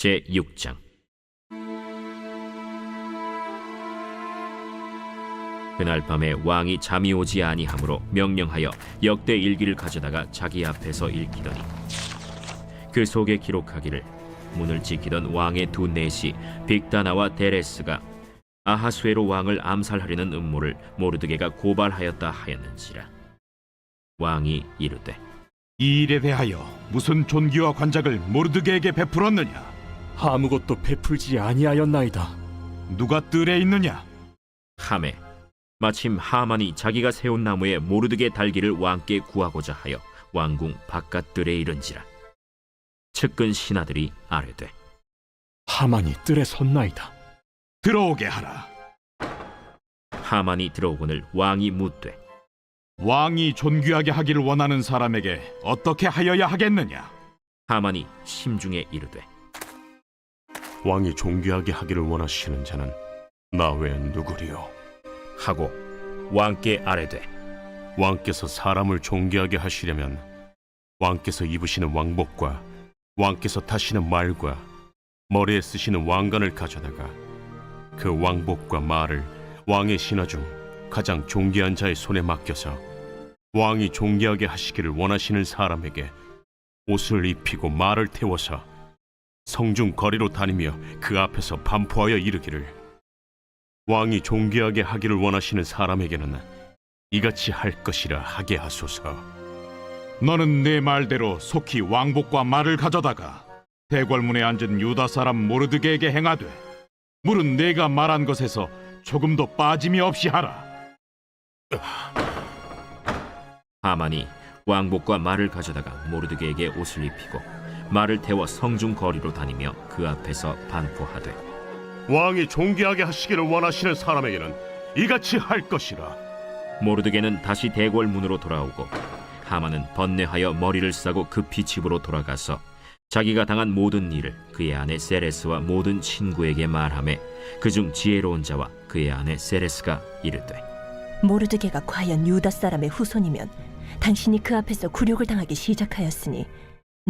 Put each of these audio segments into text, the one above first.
제 6장 그날 밤에 왕이 잠이 오지 아니하므로 명령하여 역대 일기를 가져다가 자기 앞에서 읽히더니 그 속에 기록하기를 문을 지키던 왕의 두 내시 빅다나와 데레스가 아하수에로 왕을 암살하려는 음모를 모르드게가 고발하였다 하였는지라 왕이 이르되 이 일에 대하여 무슨 존귀와 관작을 모르드게에게 베풀었느냐? 아무것도 베풀지 아니하였나이다. 누가 뜰에 있느냐? 함에 마침 하만이 자기가 세운 나무에 모르드게 달기를 왕께 구하고자 하여 왕궁 바깥들에 이른지라 측근 신하들이 아뢰되 하만이 뜰에 섰나이다. 들어오게 하라. 하만이 들어오거늘 왕이 묻되 왕이 존귀하게 하기를 원하는 사람에게 어떻게 하여야 하겠느냐? 하만이 심중에 이르되 왕이 존귀하게 하기를 원하시는 자는 나 외엔 누구리요? 하고 왕께 아뢰되 왕께서 사람을 존귀하게 하시려면 왕께서 입으시는 왕복과 왕께서 타시는 말과 머리에 쓰시는 왕관을 가져다가 그 왕복과 말을 왕의 신하 중 가장 존귀한 자의 손에 맡겨서 왕이 존귀하게 하시기를 원하시는 사람에게 옷을 입히고 말을 태워서 성중 거리로 다니며 그 앞에서 반포하여 이르기를 왕이 존귀하게 하기를 원하시는 사람에게는 이같이 할 것이라 하게 하소서. 너는 내 말대로 속히 왕복과 말을 가져다가 대궐문에 앉은 유다 사람 모르드게에게 행하되 물은 내가 말한 것에서 조금도 빠짐이 없이 하라. 하만이 왕복과 말을 가져다가 모르드게에게 옷을 입히고 말을 태워 성중 거리로 다니며 그 앞에서 반포하되 왕이 존귀하게 하시기를 원하시는 사람에게는 이같이 할 것이라. 모르드게는 다시 대궐 문으로 돌아오고 하만은 번뇌하여 머리를 싸고 급히 집으로 돌아가서 자기가 당한 모든 일을 그의 아내 세레스와 모든 친구에게 말하매 그중 지혜로운 자와 그의 아내 세레스가 이르되 모르드게가 과연 유다 사람의 후손이면 당신이 그 앞에서 굴욕을 당하기 시작하였으니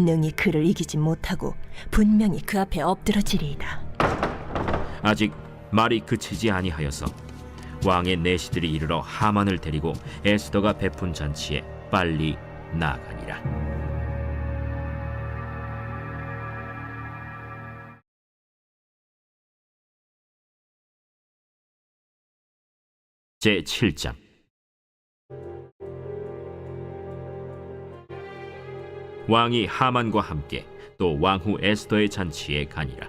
능히 그를 이기지 못하고 분명히 그 앞에 엎드러지리이다. 아직 말이 그치지 아니하여서 왕의 내시들이 이르러 하만을 데리고 에스더가 베푼 잔치에 빨리 나아가니라. 제 7장 왕이 하만과 함께 또 왕후 에스더의 잔치에 가니라.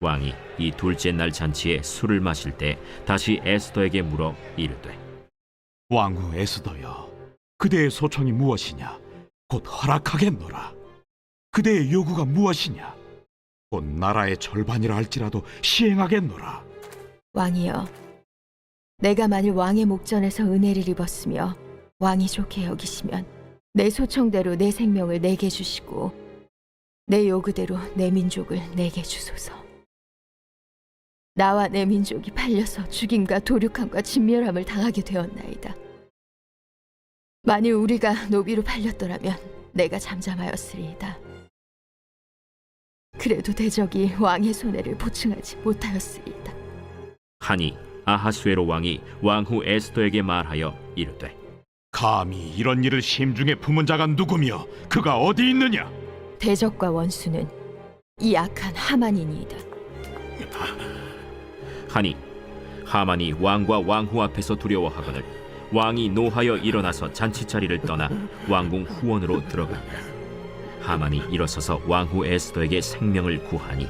왕이 이 둘째 날 잔치에 술을 마실 때 다시 에스더에게 물어 이르되 왕후 에스더여, 그대의 소청이 무엇이냐? 곧 허락하겠노라. 그대의 요구가 무엇이냐? 곧 나라의 절반이라 할지라도 시행하겠노라. 왕이여, 내가 만일 왕의 목전에서 은혜를 입었으며 왕이 좋게 여기시면 내 소청대로 내 생명을 내게 주시고 내 요구대로 내 민족을 내게 주소서. 나와 내 민족이 팔려서 죽임과 도륙함과 진멸함을 당하게 되었나이다. 만일 우리가 노비로 팔렸더라면 내가 잠잠하였으리이다. 그래도 대적이 왕의 손해를 보충하지 못하였으리이다. 하니 아하수에로 왕이 왕후 에스더에게 말하여 이르되 감히 이런 일을 심중에 품은 자가 누구며 그가 어디 있느냐? 대적과 원수는 이 악한 하만이니이다. 하니 하만이 왕과 왕후 앞에서 두려워하거늘 왕이 노하여 일어나서 잔치 자리를 떠나 왕궁 후원으로 들어가니라 하만이 일어서서 왕후 에스더에게 생명을 구하니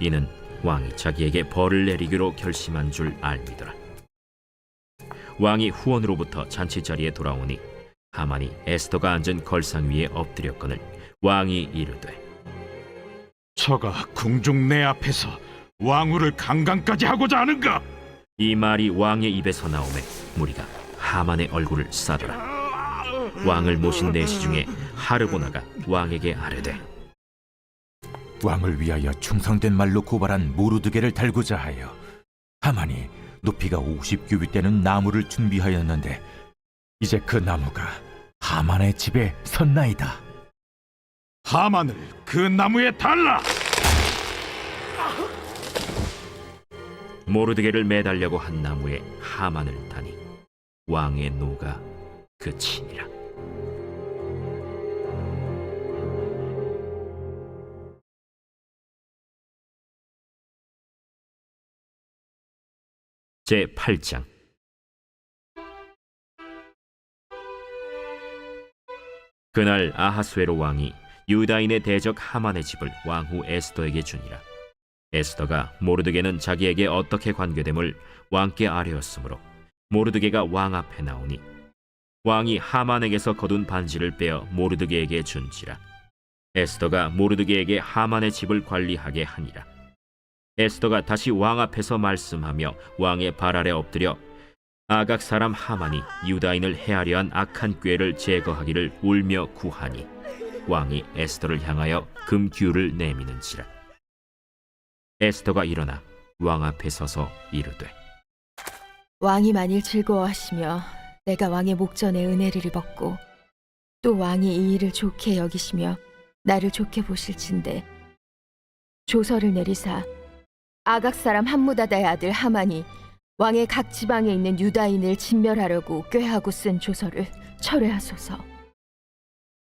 이는 왕이 자기에게 벌을 내리기로 결심한 줄 알미더라 왕이 후원으로부터 잔치 자리에 돌아오니 하만이 에스더가 앉은 걸상 위에 엎드렸거늘 왕이 이르되 저가 궁중 내 앞에서 왕후를 강간까지 하고자 하는가? 이 말이 왕의 입에서 나오매 무리가 하만의 얼굴을 싸더라 왕을 모신 내시 중에 하르보나가 왕에게 아뢰되 왕을 위하여 충성된 말로 고발한 모르드게를 달고자 하여 하만이 높이가 50규빗 되는 나무를 준비하였는데 이제 그 나무가 하만의 집에 섰나이다. 하만을 그 나무에 달라. 모르드게를 매달려고 한 나무에 하만을 다니 왕의 노가 그치니라. 제 8장 그날 아하스웨로 왕이 유다인의 대적 하만의 집을 왕후 에스더에게 주니라. 에스더가 모르드게는 자기에게 어떻게 관계됨을 왕께 아뢰었으므로 모르드게가 왕 앞에 나오니 왕이 하만에게서 거둔 반지를 빼어 모르드게에게 준지라. 에스더가 모르드게에게 하만의 집을 관리하게 하니라. 에스더가 다시 왕 앞에서 말씀하며 왕의 발 아래 엎드려 아각 사람 하만이 유다인을 해하려 한 악한 꾀를 제거하기를 울며 구하니 왕이 에스더를 향하여 금규를 내미는지라. 에스더가 일어나 왕 앞에 서서 이르되 왕이 만일 즐거워하시며 내가 왕의 목전에 은혜를 입었고 또 왕이 이 일을 좋게 여기시며 나를 좋게 보실진데 조서를 내리사 아각 사람 함무다다의 아들 하만이 왕의 각 지방에 있는 유다인을 진멸하려고 꾀하고 쓴 조서를 철회하소서.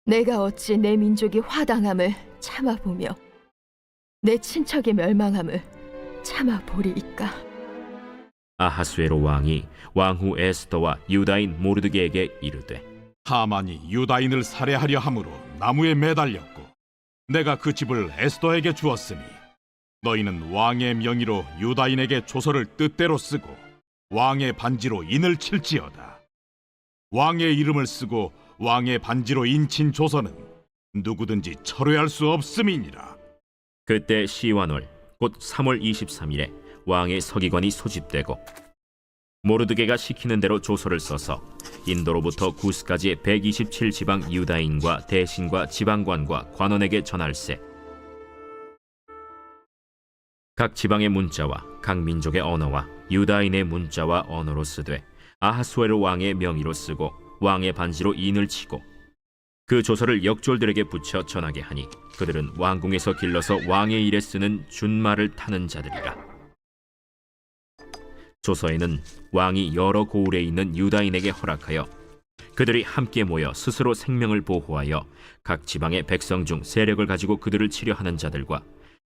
내가 어찌 내 민족이 화당함을 참아보며 내 친척의 멸망함을 참아보리이까. 아하스웨로 왕이 왕후 에스더와 유다인 모르드게에게 이르되 하만이 유다인을 살해하려 함으로 나무에 매달렸고 내가 그 집을 에스더에게 주었으니 너희는 왕의 명의로 유다인에게 조서를 뜻대로 쓰고 왕의 반지로 인을 칠지어다. 왕의 이름을 쓰고 왕의 반지로 인친 조서는 누구든지 철회할 수 없음이니라. 그때 시완월 곧 3월 23일에 왕의 서기관이 소집되고 모르드게가 시키는 대로 조서를 써서 인도로부터 구스까지의 127 지방 유다인과 대신과 지방관과 관원에게 전할세 각 지방의 문자와 각 민족의 언어와 유다인의 문자와 언어로 쓰되 아하수에로 왕의 명의로 쓰고 왕의 반지로 인을 치고 그 조서를 역졸들에게 붙여 전하게 하니 그들은 왕궁에서 길러서 왕의 일에 쓰는 준말을 타는 자들이라. 조서에는 왕이 여러 고을에 있는 유다인에게 허락하여 그들이 함께 모여 스스로 생명을 보호하여 각 지방의 백성 중 세력을 가지고 그들을 치려하는 자들과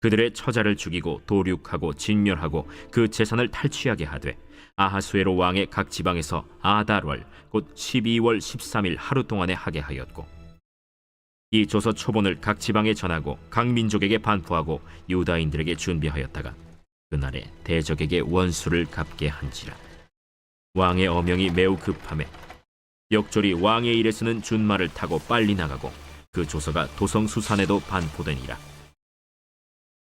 그들의 처자를 죽이고 도륙하고 진멸하고 그 재산을 탈취하게 하되 아하수에로 왕의 각 지방에서 아달월 곧 12월 13일 하루 동안에 하게 하였고 이 조서 초본을 각 지방에 전하고 각 민족에게 반포하고 유다인들에게 준비하였다가 그날에 대적에게 원수를 갚게 한지라. 왕의 어명이 매우 급함에 역졸이 왕의 일에 쓰는 준말을 타고 빨리 나가고 그 조서가 도성 수산에도 반포되니라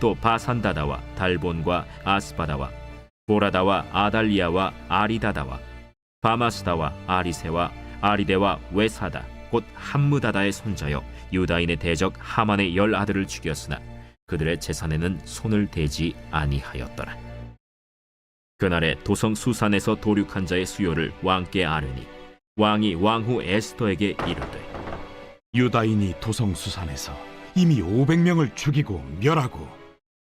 또 바산다다와 달본과 아스바다와 보라다와 아달리아와 아리다다와 바마스다와 아리세와 아리데와 웨사다 곧 함무다다의 손자여 유다인의 대적 하만의 열 아들을 죽였으나 그들의 재산에는 손을 대지 아니하였더라. 그날에 도성 수산에서 도륙한 자의 수요를 왕께 아뢰니 왕이 왕후 에스더에게 이르되 유다인이 도성 수산에서 이미 500명을 죽이고 멸하고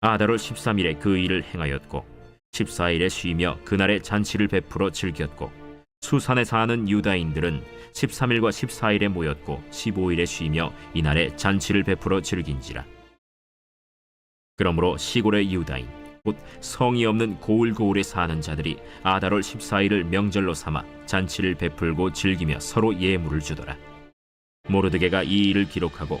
아달월 13일에 그 일을 행하였고 14일에 쉬며 그날의 잔치를 베풀어 즐겼고 수산에 사는 유다인들은 13일과 14일에 모였고 15일에 쉬며 이날에 잔치를 베풀어 즐긴지라. 그러므로 시골의 유다인 곧 성이 없는 고을고을에 사는 자들이 아달월 14일을 명절로 삼아 잔치를 베풀고 즐기며 서로 예물을 주더라. 모르드게가 이 일을 기록하고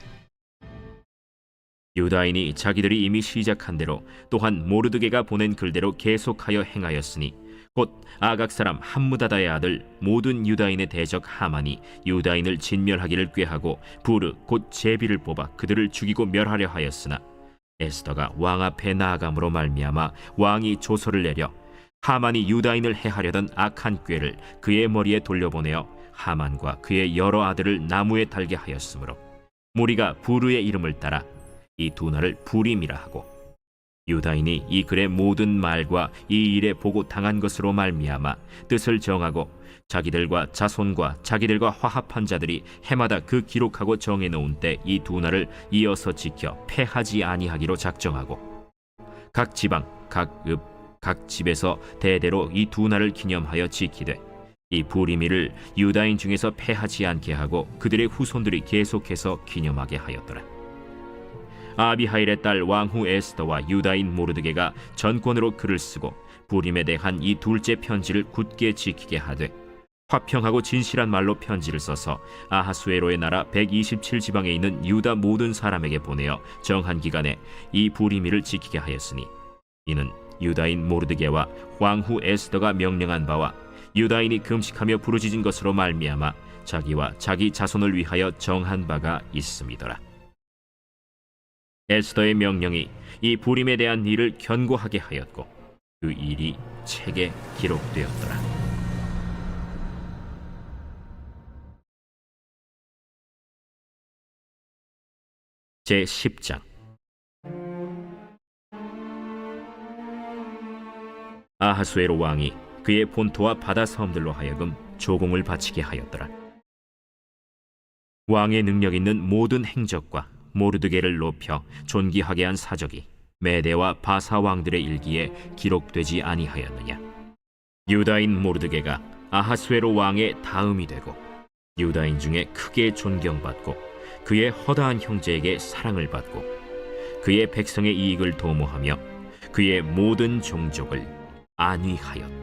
유다인이 자기들이 이미 시작한 대로 또한 모르드게가 보낸 글대로 계속하여 행하였으니 곧 아각 사람 함무다다의 아들 모든 유다인의 대적 하만이 유다인을 진멸하기를 꾀하고 부르 곧 제비를 뽑아 그들을 죽이고 멸하려 하였으나 에스더가 왕 앞에 나아감으로 말미암아 왕이 조서를 내려 하만이 유다인을 해하려던 악한 꾀를 그의 머리에 돌려보내어 하만과 그의 여러 아들을 나무에 달게 하였으므로 무리가 부르의 이름을 따라 이두 날을 부림이라 하고 유다인이 이 글의 모든 말과 이 일에 보고 당한 것으로 말미암아 뜻을 정하고 자기들과 자손과 자기들과 화합한 자들이 해마다 그 기록하고 정해 놓은 때 이두 날을 이어서 지켜 패하지 아니하기로 작정하고 각 지방 각 읍 각 집에서 대대로 이두 날을 기념하여 지키되 이 부리미를 유다인 중에서 패하지 않게 하고 그들의 후손들이 계속해서 기념하게 하였더라. 아비하일의 딸 왕후 에스더와 유다인 모르드게가 전권으로 글을 쓰고 부림에 대한 이 둘째 편지를 굳게 지키게 하되 화평하고 진실한 말로 편지를 써서 아하수에로의 나라 127지방에 있는 유다 모든 사람에게 보내어 정한 기간에 이 부리미를 지키게 하였으니 이는 유다인 모르드게와 왕후 에스더가 명령한 바와 유다인이 금식하며 부르짖은 것으로 말미암아 자기와 자기 자손을 위하여 정한 바가 있음이더라. 에스더의 명령이 이 부림에 대한 일을 견고하게 하였고 그 일이 책에 기록되었더라. 제 10장 아하수에로 왕이 그의 본토와 바다 섬들로 하여금 조공을 바치게 하였더라. 왕의 능력 있는 모든 행적과 모르드게를 높여 존귀하게 한 사적이 메대와 바사 왕들의 일기에 기록되지 아니하였느냐. 유다인 모르드게가 아하수에로 왕의 다음이 되고 유다인 중에 크게 존경받고 그의 허다한 형제에게 사랑을 받고 그의 백성의 이익을 도모하며 그의 모든 종족을 안위하였다.